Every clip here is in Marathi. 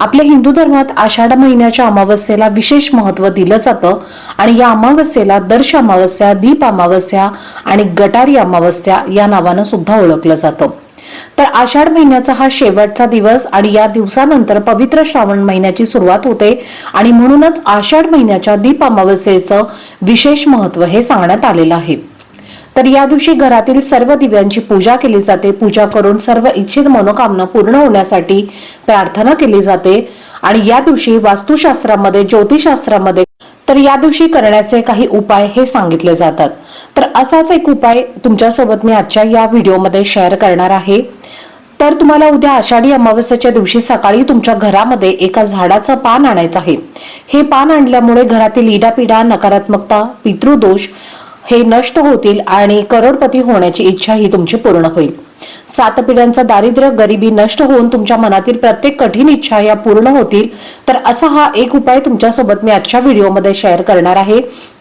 आपल्या हिंदू धर्मात आषाढ महिन्याच्या अमावस्येला विशेष महत्त्व दिलं जातं आणि या अमावस्येला दर्श अमावस्या दीप अमावस्या आणि गटारी अमावस्या या नावानं सुद्धा ओळखलं जातं. तर आषाढ महिन्याचा हा शेवटचा दिवस आणि या दिवसानंतर पवित्र श्रावण महिन्याची सुरुवात होते आणि म्हणूनच आषाढ महिन्याच्या दीप अमावस्येचं विशेष महत्त्व हे सांगण्यात आलेलं आहे. तर या दिवशी घरातील सर्व दिव्यांची पूजा केली जाते. पूजा करून सर्व इच्छित मनोकामना पूर्ण होण्यासाठी प्रार्थना केली जाते. आणि या दिवशी वास्तुशास्त्रामध्ये ज्योतिषशास्त्रामध्ये तर या दिवशी करण्याचे काही उपाय हे सांगितले जातात. तर असाच एक उपाय तुमच्यासोबत मी आजच्या या व्हिडिओमध्ये शेअर करणार आहे. तर तुम्हाला उद्या आषाढी अमावस्याच्या दिवशी सकाळी तुमच्या घरामध्ये एका झाडाचं पान आणायचं आहे. हे पान आणल्यामुळे घरातील इडापिडा नकारात्मकता पितृदोष हे नष्ट होतील आणि करोडपती होण्याची इच्छा ही तुमची पूर्ण होईल. सात पिढ्यांचा दारिद्र्य गरिबी नष्ट होऊन तुमच्या मनातील प्रत्येक कठीण इच्छा या पूर्ण होतील. तर असा हा एक उपाय तुमच्यासोबत मी आजच्या व्हिडिओमध्ये शेअर करणार आहे.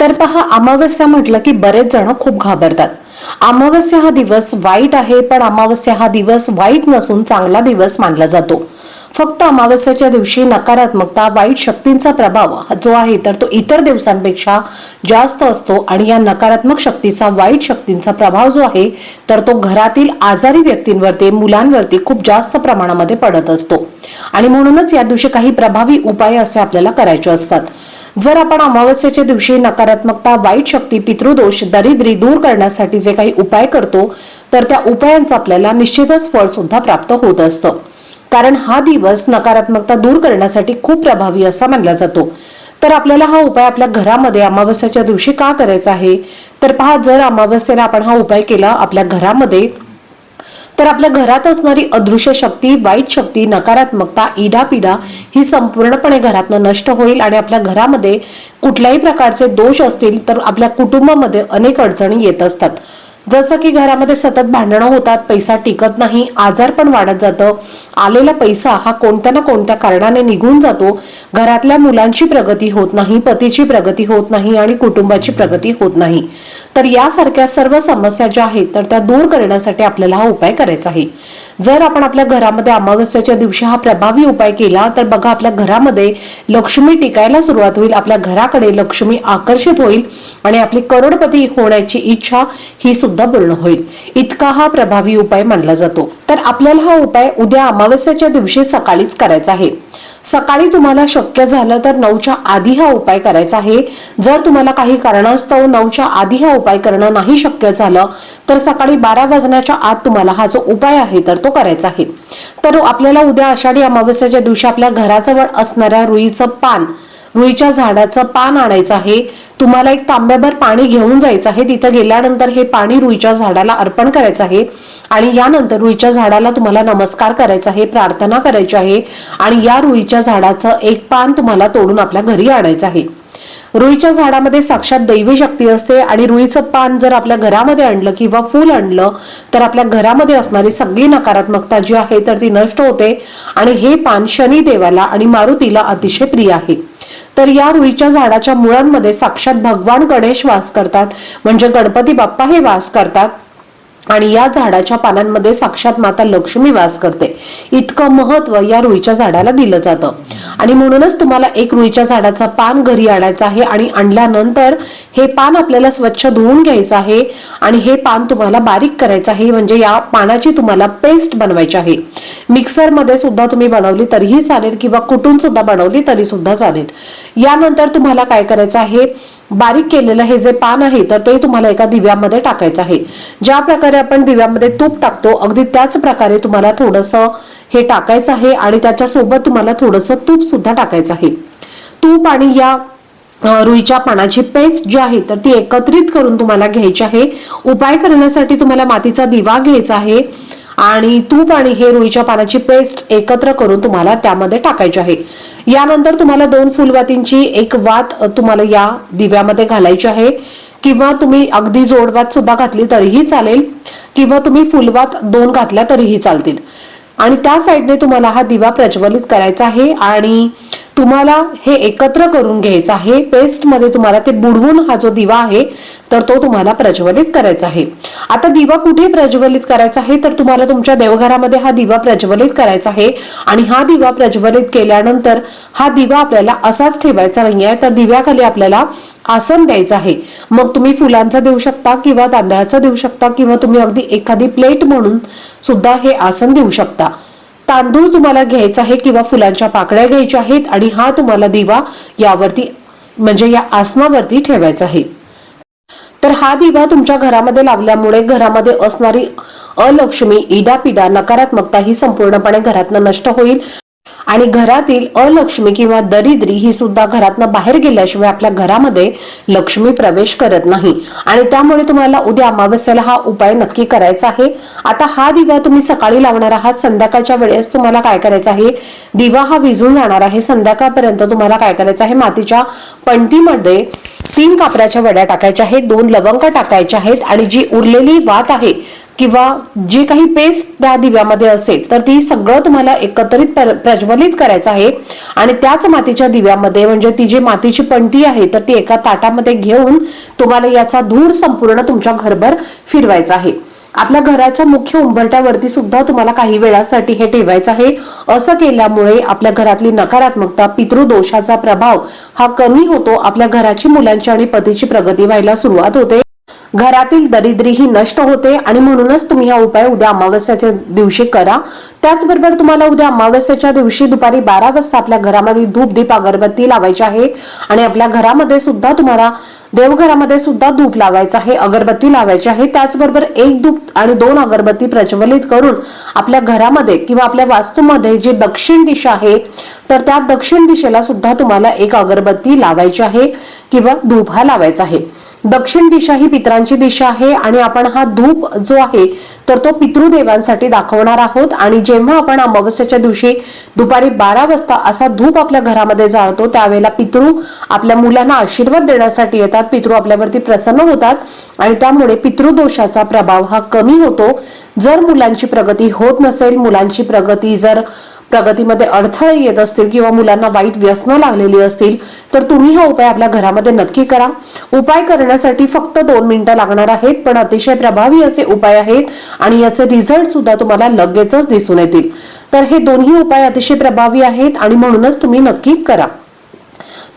तर पहा अमावस्या म्हटलं की बरेच जण खूप घाबरतात. अमावस्या हा दिवस वाईट आहे पण अमावस्या हा दिवस वाईट नसून चांगला दिवस मानला जातो. फक्त अमावस्याच्या दिवशी नकारात्मकता वाईट शक्तींचा प्रभाव जो आहे तर तो इतर दिवसांपेक्षा जास्त असतो आणि या नकारात्मक शक्तीचा वाईट शक्तींचा प्रभाव जो आहे तर तो घरातील आजारी व्यक्तींवरती मुलांवरती खूप जास्त प्रमाणामध्ये पडत असतो. आणि म्हणूनच या दिवशी काही प्रभावी उपाय असे आपल्याला करायचे असतात. जर आपण अमावस्येच्या दिवशी नकारात्मकता वाईट शक्ती पितृदोष दरिद्री दूर करण्यासाठी जे काही उपाय करतो तर त्या उपायांचं आपल्याला निश्चितच फळ सुद्धा प्राप्त होत असतं. कारण हा दिवस नकारात्मकता दूर करण्यासाठी खूप प्रभावी असा मानला जातो. तर आपल्याला हा उपाय आपल्या घरामध्ये अमावस्याच्या दिवशी का करायचा आहे? तर पहा जर अमावस्येला आपण हा उपाय केला आपल्या घरामध्ये तर आपल्या घरात असणारी अदृश्य शक्ती वाईट शक्ती नकारात्मकता इडापिडा ही संपूर्णपणे घरातनं नष्ट होईल आणि आपल्या घरामध्ये कुठल्याही प्रकारचे दोष असतील तर आपल्या कुटुंबामध्ये अनेक अडचणी येत असतात. जसं की घरामध्ये सतत भांडणं होतात पैसा टिकत नाही आजार पण वाढत जातं. आलेला पैसा हा कोणत्या ना कोणत्या कारणाने निघून जातो. घरातल्या मुलांची प्रगती होत नाही पतीची प्रगती होत नाही आणि कुटुंबाची प्रगती होत नाही. तर यासारख्या सर्व समस्या ज्या आहेत तर त्या दूर करण्यासाठी आपल्याला हा उपाय करायचा आहे. जर आपण आपल्या घरामध्ये अमावस्याच्या दिवशी हा प्रभावी उपाय केला तर बघा आपल्या घरामध्ये लक्ष्मी टिकायला सुरुवात होईल आपल्या घराकडे लक्ष्मी आकर्षित होईल आणि आपली करोडपती होण्याची इच्छा ही सुद्धा पूर्ण होईल. इतका हा प्रभावी उपाय मानला जातो. तर आपल्याला हा उपाय उद्या अमावस्याच्या दिवशी सकाळीच करायचा आहे. सकाळी तुम्हाला शक्य झालं तर नऊच्या आधी हा उपाय करायचा आहे. जर तुम्हाला काही कारणास्तव नऊच्या आधी हा उपाय करणं नाही शक्य झालं तर सकाळी बारा वाजण्याच्या आत तुम्हाला हा जो उपाय आहे तर तो करायचा आहे. तर आपल्याला उद्या आषाढी अमावस्याच्या दिवशी आपल्या घराजवळ असणाऱ्या रुईचं पान रुईच्या झाडाचं पान आणायचं आहे. तुम्हाला एक तांब्याभर पाणी घेऊन जायचं आहे. तिथं गेल्यानंतर हे पाणी रुईच्या झाडाला अर्पण करायचं आहे. आणि यानंतर रुईच्या झाडाला तुम्हाला नमस्कार करायचा आहे प्रार्थना करायची आहे. आणि या रुईच्या झाडाचं एक पान तुम्हाला तोडून आपल्या घरी आणायचं आहे. रुईच्या झाडामध्ये साक्षात दैवी शक्ती असते आणि रुईचं पान जर आपल्या घरामध्ये आणलं किंवा फूल आणलं तर आपल्या घरामध्ये असणारी सगळी नकारात्मकता जी आहे तर ती नष्ट होते. आणि हे पान शनी देवाला आणि मारुतीला अतिशय प्रिय आहे. तर या रुईच्या झाडाच्या मुळांमध्ये साक्षात भगवान गणेश वास करतात. म्हणजे गणपती बाप्पा हे वास करतात. आणि या झाडाच्या पानांमध्ये साक्षात माता लक्ष्मी वास करते. इतकं महत्त्व या रुईच्या झाडाला दिलं जातं. आणि म्हणूनच तुम्हाला एक रुईच्या झाडाचा पान घरी आणायचं आहे आणि आणल्यानंतर हे पान आपल्याला स्वच्छ धुवून घ्यायचं आहे आणि हे पान तुम्हाला बारीक करायचं आहे. म्हणजे या पानाची तुम्हाला पेस्ट बनवायची आहे. मिक्सरमध्ये सुद्धा तुम्ही बनवली तरीही चालेल किंवा कुटून सुद्धा बनवली तरी सुद्धा चालेल. यानंतर तुम्हाला काय करायचं आहे? बारीक केलेलं हे जे पान आहे तर ते तुम्हाला एका दिव्यामध्ये टाकायचं आहे. ज्या प्रकारे आपण दिव्यामध्ये तूप टाकतो अगदी त्याच प्रकारे तुम्हाला थोडंसं हे टाकायचं आहे आणि त्याच्यासोबत तुम्हाला थोडंसं तूप सुद्धा टाकायचं आहे. तूप आणि या रुईच्या पानाची पेस्ट जी आहे तर ती एकत्रित करून तुम्हाला घ्यायची आहे. उपाय करण्यासाठी तुम्हाला मातीचा दिवा घ्यायचा आहे आणि तूप आणि हे रुईच्या पानाची पेस्ट एकत्र करून तुम्हाला त्यामध्ये टाकायची आहे. यानंतर तुम्हाला दोन फुलवातींची एक वात तुम्हाला या दिव्यामध्ये घालायची आहे. किंवा तुम्ही अगदी जोडवात सुद्धा घातली तरीही चालेल. किंवा तुम्ही फुलवात दोन घातल्या तरीही चालतील. आणि त्या साईडने तुम्हाला हा दिवा प्रज्वलित करायचा आहे. आणि तुम्हाला हे एकत्र करून घ्यायचं आहे. पेस्टमध्ये तुम्हाला ते बुडवून हा जो दिवा आहे तर तो तुम्हाला प्रज्वलित करायचा आहे. आता दिवा कुठे प्रज्वलित करायचा आहे? तर तुम्हाला तुमच्या देवघरामध्ये हा दिवा प्रज्वलित करायचा आहे. आणि हा दिवा प्रज्वलित केल्यानंतर हा दिवा आपल्याला असाच ठेवायचा नाही आहे तर दिव्याखाली आपल्याला आसन द्यायचं आहे. मग तुम्ही फुलांचा देऊ शकता किंवा तांदळाचं देऊ शकता किंवा तुम्ही अगदी एखादी प्लेट म्हणून सुद्धा हे आसन देऊ शकता. तांदूळ तुम्हाला घ्यायचा आहे किंवा फुलांच्या पाकळ्या घ्यायच्या आहेत आणि हा तुम्हाला दिवा यावरती म्हणजे या आसनावरती ठेवायचा आहे. तर हा दिवा तुमच्या घरामध्ये लावल्यामुळे घरामध्ये असणारी अलक्ष्मी इडापिडा नकारात्मकता ही संपूर्णपणे घरातनं नष्ट होईल. आणि घरातील अलक्ष्मी किंवा दरिद्री ही सुद्धा घरातनं बाहेर गेल्याशिवाय आपल्या घरामध्ये लक्ष्मी प्रवेश करत नाही. आणि त्यामुळे तुम्हाला उद्या अमावस्याला हा उपाय नक्की करायचा आहे. आता हा दिवा तुम्ही सकाळी लावणार आहात. संध्याकाळच्या वेळेस तुम्हाला काय करायचं आहे? दिवा हा विझून जाणार आहे. संध्याकाळपर्यंत तुम्हाला काय करायचं आहे? मातीच्या पणतीमध्ये तीन कापराच्या वड्या टाकायच्या आहेत. दोन लवंग टाकायच्या आहेत. आणि जी उरलेली वात आहे किंवा जी काही पेस्ट त्या दिव्यामध्ये असेल तर ती सगळं तुम्हाला एकत्रित प्रज्वलित करायचं आहे. आणि त्याच मातीच्या दिव्यामध्ये म्हणजे ती जी मातीची पणती आहे तर ती एका ताटामध्ये घेऊन तुम्हाला याचा धूर संपूर्ण तुमच्या घरभर फिरवायचा आहे. आपल्या घराच्या मुख्य उंबरट्यावरती सुद्धा तुम्हाला काही वेळासाठी हे ठेवायचं आहे. असं केल्यामुळे आपल्या घरातली नकारात्मकता पितृदोषाचा प्रभाव हा कमी होतो. आपल्या घराची मुलांची आणि पतीची प्रगती व्हायला सुरुवात होते. घरातील दरिद्री ही नष्ट होते आणि म्हणूनच तुम्ही हा उपाय उद्या अमावस्याच्या दिवशी करा. त्याचबरोबर तुम्हाला उद्या अमावस्याच्या दिवशी दुपारी बारा वाजता आपल्या घरामध्ये धूप दीप अगरबत्ती लावायची आहे. आणि आपल्या घरामध्ये सुद्धा तुम्हाला देवघरामध्ये सुद्धा धूप लावायचं आहे अगरबत्ती लावायची आहे. त्याचबरोबर एक धूप आणि दोन अगरबत्ती प्रज्वलित करून आपल्या घरामध्ये किंवा आपल्या वास्तूमध्ये जी दक्षिण दिशा आहे तर त्या दक्षिण दिशेला सुद्धा तुम्हाला एक अगरबत्ती लावायची आहे. किंवा धूप हा लावायचा आहे. दक्षिण दिशा ही पितरांची दिशा आहे आणि आपण हा धूप जो आहे तर तो पितृदेवांसाठी दाखवणार आहोत. आणि जेव्हा आपण अमावस्याच्या दिवशी दुपारी बारा वाजता असा धूप आपल्या घरामध्ये जाळतो त्यावेळेला पितृ आपल्या मुलांना आशीर्वाद देण्यासाठी येतात. पितृ आपल्यावरती प्रसन्न होतात आणि त्यामुळे पितृदोषाचा प्रभाव हा कमी होतो. जर मुलांची प्रगती होत नसेल मुलांची प्रगती जर प्रगतीमध्ये अडथळे येत असतील किंवा मुलांना वाईट व्यसनं लागलेली असतील तर तुम्ही हा उपाय आपल्या घरामध्ये नक्की करा. उपाय करण्यासाठी फक्त दोन मिनिटं लागणार आहेत पण अतिशय प्रभावी असे उपाय आहेत आणि याचे रिझल्ट सुद्धा तुम्हाला लगेचच दिसून येतील. तर हे दोन्ही उपाय अतिशय प्रभावी आहेत आणि म्हणूनच तुम्ही नक्की करा.